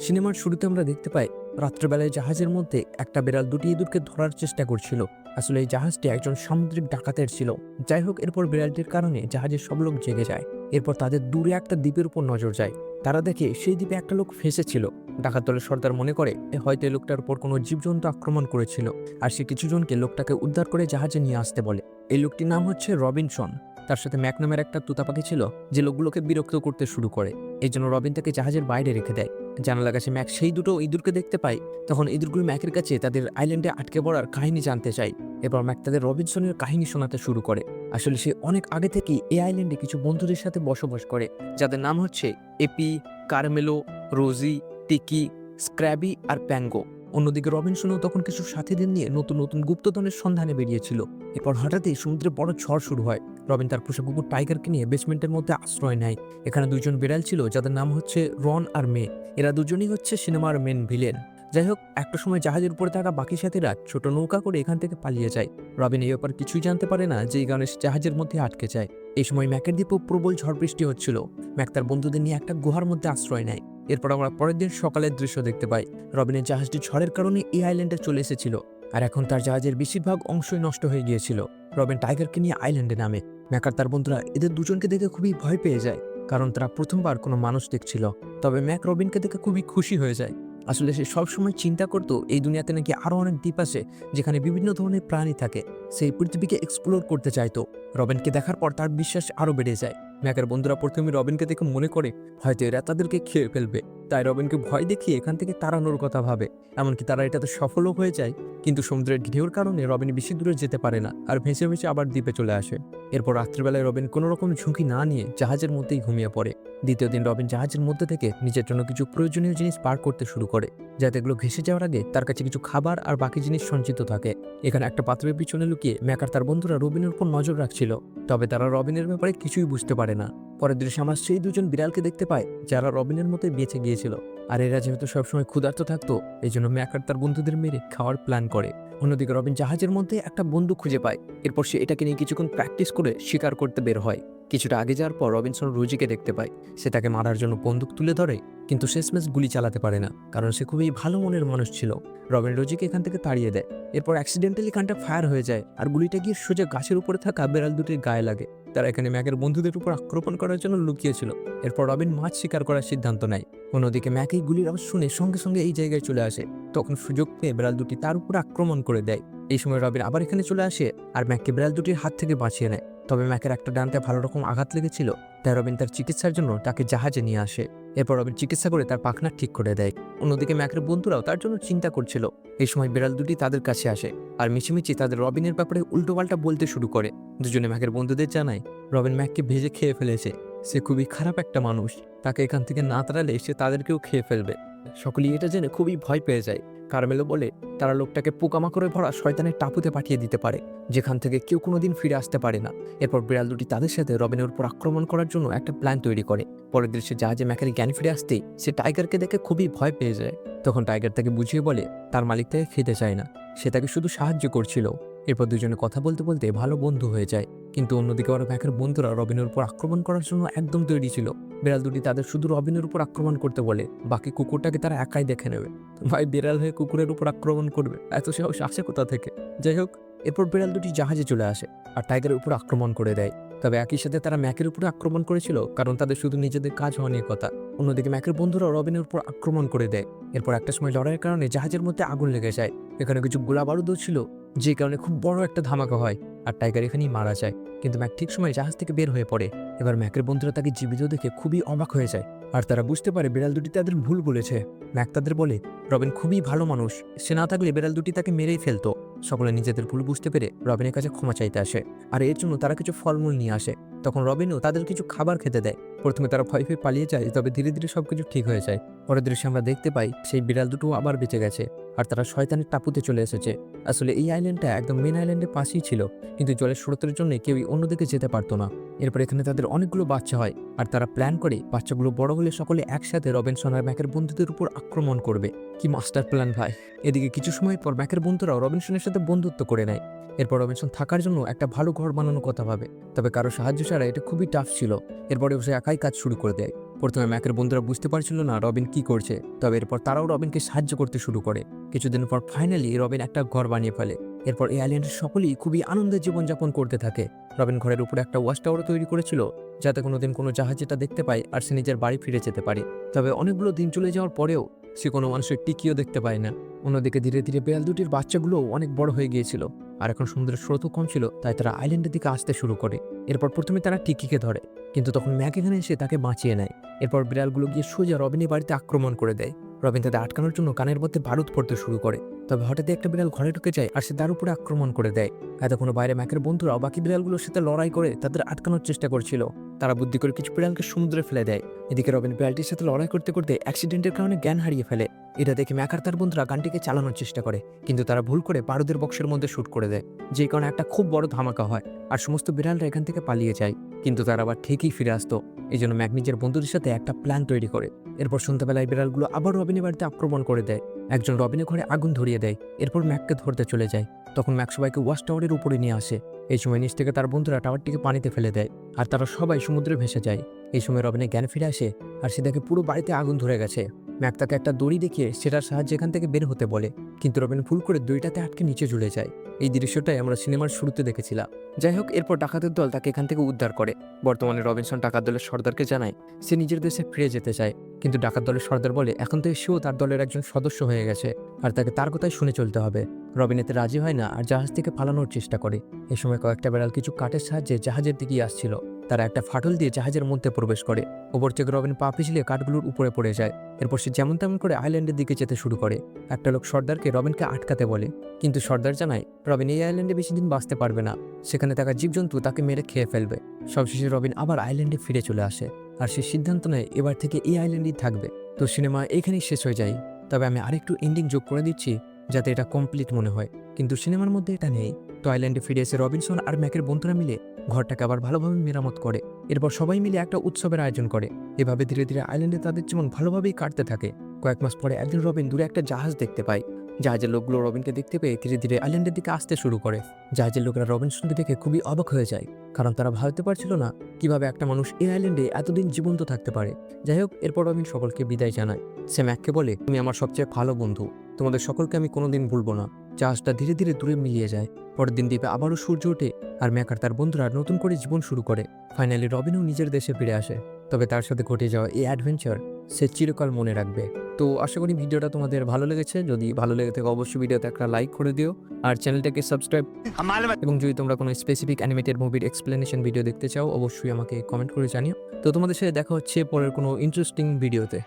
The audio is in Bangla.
সিনেমার শুরুতে আমরা দেখতে পাই, রাত্রেবেলায় জাহাজের মধ্যে একটা বিড়াল দুটি ইঁদুরকে ধরার চেষ্টা করছিল। আসলে এই জাহাজটি একজন সামুদ্রিক ডাকাতের ছিল। যাই হোক, এরপর বিড়ালটির কারণে জাহাজের সব লোক জেগে যায়। এরপর তাদের দূরে একটা দ্বীপের উপর নজর যায়। তারা দেখে সেই দ্বীপে একটা লোক ফেঁসেছিল। ডাকাত দলের সর্দার মনে করে হয়তো এই লোকটার উপর কোনো জীবজন্তু আক্রমণ করেছিল। আর সে কিছুজনকে লোকটাকে উদ্ধার করে জাহাজে নিয়ে আসতে বলে। এই লোকটির নাম হচ্ছে রবিনসন। তার সাথে ম্যাক নামের একটা তুতা পাখি ছিল, যে লোকগুলোকে বিরক্ত করতে শুরু করে। এই জন্য রবিন তাকে জাহাজের বাইরে রেখে দেয়। জানালার কাছে ম্যাক সেই দুটো ইঁদুরকে দেখতে পায়, তখন ইঁদুরগুলো ম্যাকের কাছে তাদের আইল্যান্ডে আটকে পড়ার কাহিনী জানতে চায়। এরপর ম্যাক তাদের রবিনসনের কাহিনী শোনাতে শুরু করে। আসলে সে অনেক আগে থেকেই এই আইল্যান্ডে কিছু বন্ধুদের সাথে বসবাস করে, যাদের নাম হচ্ছে এপি, কার্মেলো, রোজি, টিকি, স্ক্র্যাবি আর প্যাঙ্গো। অন্যদিকে রবিনসনও তখন কিছু সাথীদের নিয়ে নতুন নতুন গুপ্তধনের সন্ধানে বেরিয়েছিল। এরপর হঠাৎই সমুদ্রে বড় ঝড় শুরু হয়। রবিন তার পোষা কুকুর টাইগারকে নিয়ে বেসমেন্টের মধ্যে আশ্রয় নেয়। এখানে দুজন বিড়াল ছিল, যাদের নাম হচ্ছে রন আর মে। এরা দুজনই হচ্ছে সিনেমার মেন ভিলেন। যাই হোক, একটা সময় জাহাজের উপরে থাকা বাকি সাথীরা ছোট নৌকা করে এখান থেকে পালিয়ে যায়। রবিন এই ব্যাপার কিছুই জানতে পারে না যে এই জাহাজের মধ্যে আটকে যায়। এই সময় ম্যাকের দ্বীপেও প্রবল ঝড় বৃষ্টি হচ্ছিল। ম্যাক তার বন্ধুদের নিয়ে একটা গুহার মধ্যে আশ্রয় নেয়। এরপর আমরা পরের দিন সকালের দৃশ্য দেখতে পাই। রবিনের জাহাজটি ঝড়ের কারণে এই আইল্যান্ডে চলে এসেছিল আর এখন তার জাহাজের বেশিরভাগ অংশই নষ্ট হয়ে গিয়েছিল। রবিন টাইগারকে নিয়ে আইল্যান্ডে নামে। ম্যাকার তার বন্ধুরা এদের দুজনকে দেখে খুবই ভয় পেয়ে যায়, কারণ তারা প্রথমবার কোনো মানুষ দেখছিল। তবে ম্যাক রবিনকে দেখে খুবই খুশি হয়ে যায়। আসলে সে সবসময় চিন্তা করতো, এই দুনিয়াতে নাকি আরও অনেক দ্বীপ আছে, যেখানে বিভিন্ন ধরনের প্রাণী থাকে। সেই পৃথিবীকে এক্সপ্লোর করতে চাইতো। রবিনকে দেখার পর তার বিশ্বাস আরও বেড়ে যায়। ম্যাকের বন্ধুরা প্রথমে রবিনকে দেখে মনে করে, হয়তো এরা তাদেরকে খেয়ে ফেলবে। তাই রবিনকে ভয় দেখিয়ে এখান থেকে তাড়ানোর কথা ভাবে। এমনকি তারা এটাতে সফলও হয়ে যায়। কিন্তু সমুদ্রের ঢেউর কারণে রবিন বেশি দূরে যেতে পারে না আর ভেসে ভেসে আবার দ্বীপে চলে আসে। এরপর রাত্রিবেলায় রবিন কোনো রকম ঝুঁকি না নিয়ে জাহাজের মধ্যেই ঘুমিয়ে পড়ে। দ্বিতীয় দিন রবিন জাহাজের মধ্যে থেকে নিজের জন্য কিছু প্রয়োজনীয় জিনিস পার করতে শুরু করে, যাতে এগুলো ভেসে যাওয়ার আগে তার কাছে কিছু খাবার আর বাকি জিনিস সঞ্চিত থাকে। এখানে একটা পাত্রের পিছনে লুকিয়ে ম্যাকার তার বন্ধুরা রবিনের উপর নজর রাখছিল, তবে তারা রবিনের ব্যাপারে কিছুই বুঝতে পারে না। পরের দৃশ্যে আমার সেই দুজন বিড়ালকে দেখতে পায়, যারা রবিনের মতোই বেঁচে গিয়েছিল। আর এরা যেহেতু সবসময় ক্ষুধার্ত থাকতো এই জন্য ম্যাকার তার বন্ধুদের মেরে খাওয়ার প্ল্যান করে। অন্যদিকে রবিন জাহাজের মধ্যে একটা বন্দুক খুঁজে পায়, এরপর সে এটাকে নিয়ে কিছুক্ষণ প্র্যাকটিস করে শিকার করতে বের হয়। কিছুটা আগে যাওয়ার পর রবিনসন রুজিকে দেখতে পায়। সে তাকে মারার জন্য বন্দুক তুলে ধরে, কিন্তু শেষমেশ গুলি চালাতে পারে না, কারণ সে খুবই ভালো মনের মানুষ ছিল। রবিন রোজিকে এখান থেকে তাড়িয়ে দেয়। এরপর অ্যাক্সিডেন্টালি কানটা ফায়ার হয়ে যায়, আর গুলিটা গিয়ে সোজা গাছের উপরে থাকা বেড়াল দুটির গায়ে লাগে। তারা এখানে ম্যাকের বন্ধুদের উপর আক্রমণ করার জন্য লুকিয়েছিল এরপর রবিন মাছ শিকার করার সিদ্ধান্ত নেয়। অন্যদিকে ম্যাক এই গুলির আওয়াজ শুনে সঙ্গে সঙ্গে এই জায়গায় চলে আসে। তখন সুযোগ পেয়ে বিড়াল দুটি তার উপর আক্রমণ করে দেয়। এই সময় রবিন আবার এখানে চলে আসে, আর ম্যাককে বিড়াল দুটির হাত থেকে বাঁচিয়ে নেয়। তবে ম্যাকের একটা ডানতে ভালো রকম আঘাত লেগেছিল, তাই রবিন তার চিকিৎসার জন্য তাকে জাহাজে নিয়ে আসে। এরপর রবিন চিকিৎসা করে তার পাখনা ঠিক করে দেয়। অন্যদিকে ম্যাকের বন্ধুরাও তার জন্য চিন্তা করছিল। এই সময় বিড়াল দুটি তাদের কাছে আসে আর মিছিমিছি তাদের রবিনের ব্যাপারে উল্টোপাল্টা বলতে শুরু করে। দুজনে ম্যাকের বন্ধুদের জানায়, রবিন ম্যাককে ভেজে খেয়ে ফেলেছে। সে খুবই খারাপ একটা মানুষ। তাকে এখান থেকে না তাড়ালে সে তাদেরকেও খেয়ে ফেলবে। সকলেই এটা জেনে খুবই ভয় পেয়ে যায়। কারমেলো বলে, তারা লোকটাকে পোকামাকড়ে ভরা শয়তানের টাপুতে পাঠিয়ে দিতে পারে, যেখান থেকে কেউ কোনোদিন ফিরে আসতে পারে না। এরপর বিড়াল দুটি তাদের সাথে রবিনের উপর আক্রমণ করার জন্য একটা প্ল্যান তৈরি করে। পরের দৃশ্যে জাহাজে ম্যাকের জ্ঞান ফিরে আসতেই সে টাইগারকে দেখে খুবই ভয় পেয়ে যায়। তখন টাইগার তাকে বুঝিয়ে বলে, তার মালিক তাকে খেতে চায় না। সে তাকে শুধু সাহায্য করছিল। এরপর দুজনে কথা বলতে বলতে ভালো বন্ধু হয়ে যায়। কিন্তু অন্যদিকে ওরা ম্যাকের বন্ধুরা রবিনের উপর আক্রমণ করার জন্য একদম তৈরি ছিল। বিড়াল দুটি তাদের শুধু রবিনের উপর আক্রমণ করতে বলে, বাকি কুকুরটাকে তারা একাই দেখে নেবে। ভাই, বিড়াল হয়ে কুকুরের উপর আক্রমণ করবে? এত সাহস আসে কোথা থেকে? যাই হোক, এরপর বিড়াল দুটি জাহাজে চলে আসে আর টাইগারের উপর আক্রমণ করে দেয়। তবে একই সাথে তারা ম্যাকের উপরে আক্রমণ করেছিল, কারণ তাদের শুধু নিজেদের কাজ হওয়া নিয়ে কথা। অন্যদিকে ম্যাকের বন্ধুরা রবিনের উপর আক্রমণ করে দেয়। এরপর একটা সময় লড়াইয়ের কারণে জাহাজের মধ্যে আগুন লেগে যায়। এখানে কিছু গোলা বারুদও ছিল। যে কারণে খুব বড় একটা ধামাকা হয় আর টাইগার এখানেই মারা যায়। কিন্তু ম্যাক ঠিক সময় জাহাজ থেকে বের হয়ে পড়ে। এবার ম্যাকের বন্ধুরা তাকে জীবিত দেখে খুবই অবাক হয়ে যায়। আর তারা বুঝতে পারে বিড়াল দুটি তাদের ভুল বলেছে। ম্যাক তাদের বলে, রবিন খুবই ভালো মানুষ। সে না থাকলে বিড়াল দুটি তাকে মেরেই ফেলতো। সকলে নিজেদের ভুল বুঝতে পেরে রবিনের কাছে ক্ষমা চাইতে আসে। আর এর জন্য তারা কিছু ফলমূল নিয়ে আসে। তখন রবিনও তাদের কিছু খাবার খেতে দেয়। প্রথমে তারা ভয় পেয়ে পালিয়ে যায়, তবে ধীরে ধীরে সবকিছু ঠিক হয়ে যায়। পরের দৃশ্যে আমরা দেখতে পাই, সেই বিড়াল দুটো আবার বেঁচে গেছে। আর তারা শয়তানের টাপুতে চলে এসেছে। আসলে এই আইল্যান্ডটা একদম মেন আইল্যান্ডের পাশেই ছিল, কিন্তু জলের স্রোতের জন্য কেউই অন্যদিকে যেতে পারতো না। এরপর এখানে তাদের অনেকগুলো বাচ্চা হয়, আর তারা প্ল্যান করে বাচ্চাগুলো বড় হলে সকলে একসাথে রবিনসন আর ম্যাকের বন্ধুদের উপর আক্রমণ করবে। কি মাস্টার প্ল্যান ভাই! এদিকে কিছু সময় পর ম্যাকের বন্ধুরাও রবিনসনের সাথে বন্ধুত্ব করে নেয়। এরপর রবিনসন থাকার জন্য একটা ভালো ঘর বানানোর কথা ভাবে, তবে কারও সাহায্য ছাড়া এটা খুবই টাফ ছিল। এরপরে সে একাই কাজ শুরু করে দেয়। প্রথমে ম্যাকের বন্ধুরা বুঝতে পারছিল না রবিন কি করছে, তবে এরপর তারাও রবিনকে সাহায্য করতে শুরু করে। কিছুদিন পর ফাইনালি রবিন একটা ঘর বানিয়ে ফেলে। এরপর এই আইল্যান্ডের সকলেই খুবই আনন্দের জীবনযাপন করতে থাকে। রবিন ঘরের উপরে একটা ওয়াশ টাওয়ারও তৈরি করেছিল, যাতে কোনোদিন কোনো জাহাজ এটা দেখতে পায় আর সে নিজের বাড়ি ফিরে যেতে পারে। তবে অনেকগুলো দিন চলে যাওয়ার পরেও সে কোনো মানুষের টিকিও দেখতে পায় না। অন্যদিকে ধীরে ধীরে বেড়াল দুটির বাচ্চাগুলো অনেক বড় হয়ে গিয়েছিল, আর এখন সমুদ্রের স্রোতও কম ছিল, তাই তারা আইল্যান্ডের দিকে আসতে শুরু করে। এরপর প্রথমে তারা টিকিকে ধরে, কিন্তু তখন ম্যাক এখানে এসে তাকে বাঁচিয়ে নেয়। এরপর বিড়ালগুলো গিয়ে সোজা রবিনের বাড়িতে আক্রমণ করে দেয়। রবিন তাদের আটকানোর জন্য কানের মধ্যে বারুদ পড়তে শুরু করে। তবে হঠাৎ একটা বিড়াল ঘরে ঢুকে যায় আর সে তার উপরে আক্রমণ করে দেয়। এতক্ষণ বাইরে ম্যাকের বন্ধুরাও বাকি বিড়ালগুলোর সাথে লড়াই করে তাদের আটকানোর চেষ্টা করছিল। তারা বুদ্ধি করে কিছু বিড়ালকে সমুদ্রে ফেলে দেয়। এদিকে রবিন বিড়ালটির সাথে লড়াই করতে করতে অ্যাক্সিডেন্টের কারণে জ্ঞান হারিয়ে ফেলে। এটা দেখে ম্যাকার তার বন্ধুরা গানটিকে চালানোর চেষ্টা করে, কিন্তু তারা ভুল করে বারুদের বক্সের মধ্যে শ্যুট করে দেয়, যে কারণে একটা খুব বড় ধামাকা হয় আর সমস্ত বিড়ালরা এখান থেকে পালিয়ে যায়। কিন্তু তারা আবার ঠিকই ফিরে আসতো। এই জন্য ম্যাক নিজের বন্ধুদের সাথে একটা প্ল্যান তৈরি করে। এরপর সন্ধ্যাবেলায় বিড়ালগুলো আবার রবিনের বাড়িতে আক্রমণ করে দেয়। একজন রবিনের ঘরে আগুন ধরিয়ে দেয়। এরপর ম্যাককে ধরতে চলে যায়। তখন ম্যাক সবাইকে ওয়াশ টাওয়ারের উপরে নিয়ে আসে। এই সময় নিচ থেকে তার বন্ধুরা টাওয়ারটিকে পানিতে ফেলে দেয় আর তারা সবাই সমুদ্রে ভেসে যায়। এই সময় রবিনের জ্ঞান ফিরে আসে আর সে দেখে পুরো বাড়িতে আগুন ধরে গেছে। ম্যাক তাকে একটা দড়ি দেখিয়ে সেটার সাহায্যে এখান থেকে বের হতে বলে, কিন্তু রবিন ভুল করে দড়িটাতে আটকে নিচে ঝুলে যায়। এই দৃশ্যটাই আমরা সিনেমার শুরুতে দেখেছিলাম। যাই হোক, এরপর ডাকাতের দল তাকে এখান থেকে উদ্ধার করে। বর্তমানে রবিনসন ডাকাত দলের সর্দারকে জানায়, সে নিজের দেশে ফিরে যেতে চায়। কিন্তু ডাকাত দলের সর্দার বলে, এখন থেকে সেও তার দলের একজন সদস্য হয়ে গেছে, আর তাকে তার কথাই শুনে চলতে হবে। রবিন এতে রাজি হয় না আর জাহাজ থেকে পালানোর চেষ্টা করে। এ সময় কয়েকটা বেড়াল কিছু কাঠের সাহায্যে জাহাজের দিকেই আসছিল। তারা একটা ফাটল দিয়ে জাহাজের মধ্যে প্রবেশ করে। ওপর থেকে রবিন পা পিছলে কাঠগুলোর উপরে পড়ে যায়। এরপর সে যেমন তেমন করে আইল্যান্ডের দিকে যেতে শুরু করে। একটা লোক সর্দারকে রবিনকে আটকাতে বলে। কিন্তু সর্দার জানায়, রবিন, এই আইল্যান্ডে বেশি দিন বাঁচতে পারবে না। সেখানে থাকা জীবজন্তু তাকে মেরে খেয়ে ফেলবে। সবশেষে রবিন আবার আইল্যান্ডে ফিরে চলে আসে। আর সে সিদ্ধান্ত নেয়, এবার থেকে এই আইল্যান্ডেই থাকবে। তো সিনেমা এখানেই শেষ হয়ে যায়। তবে আমি আরেকটু এন্ডিং যোগ করে দিচ্ছি। যাতে এটা কমপ্লিট মনে হয়। কিন্তু সিনেমার মধ্যে এটা নেই। তো আইল্যান্ডে ফিরে এসে রবিনসন আর ম্যাকের বন্ধুরা মিলে ঘরটাকে আবার ভালোভাবে মেরামত করে। এরপর সবাই মিলে একটা উৎসবের আয়োজন করে। এভাবে ধীরে ধীরে আইল্যান্ডে তাদের জীবন ভালোভাবেই কাটতে থাকে। কয়েক মাস পরে একদিন রবিন দূরে একটা জাহাজ দেখতে পায়। জাহাজের লোকগুলো রবিনকে দেখতে পেয়ে ধীরে ধীরে আইল্যান্ডের দিকে আসতে শুরু করে। জাহাজের লোকেরা রবিনসনকে দেখে খুবই অবাক হয়ে যায়। কারণ তারা ভাবতে পারছিল না কীভাবে একটা মানুষ এই আইল্যান্ডে এতদিন জীবন্ত থাকতে পারে। যাই হোক, এরপর রবিন সকলকে বিদায় জানায়। সে ম্যাককে বলে, তুমি আমার সবচেয়ে ভালো বন্ধু। তোমাদের সকলকে আমি কোনোদিন ভুলবো না। জাহাজটা ধীরে ধীরে দূরে মিলিয়ে যায়। পরের দিন দ্বীপে আবারও সূর্য ওঠে আর ম্যাক আর তার বন্ধুরা নতুন করে জীবন শুরু করে। ফাইনালি রবিনও নিজের দেশে ফিরে আসে। তবে তার সাথে ঘটে যাওয়া এই অ্যাডভেঞ্চার সে চিরকাল মনে রাখবে। তো আশা করি ভিডিওটা তোমাদের ভালো লেগেছে। যদি ভালো লেগে থাকে অবশ্যই ভিডিওতে একটা লাইক করে দিও। আর চ্যানেলটাকে সাবস্ক্রাইব এবং যদি তোমরা কোনো স্পেসিফিক অ্যানিমেটেড মুভির এক্সপ্লেনেশন ভিডিও দেখতে চাও অবশ্যই আমাকে কমেন্ট করে জানিও। তো তোমাদের সাথে দেখা হচ্ছে পরের কোনো ইন্টারেস্টিং ভিডিওতে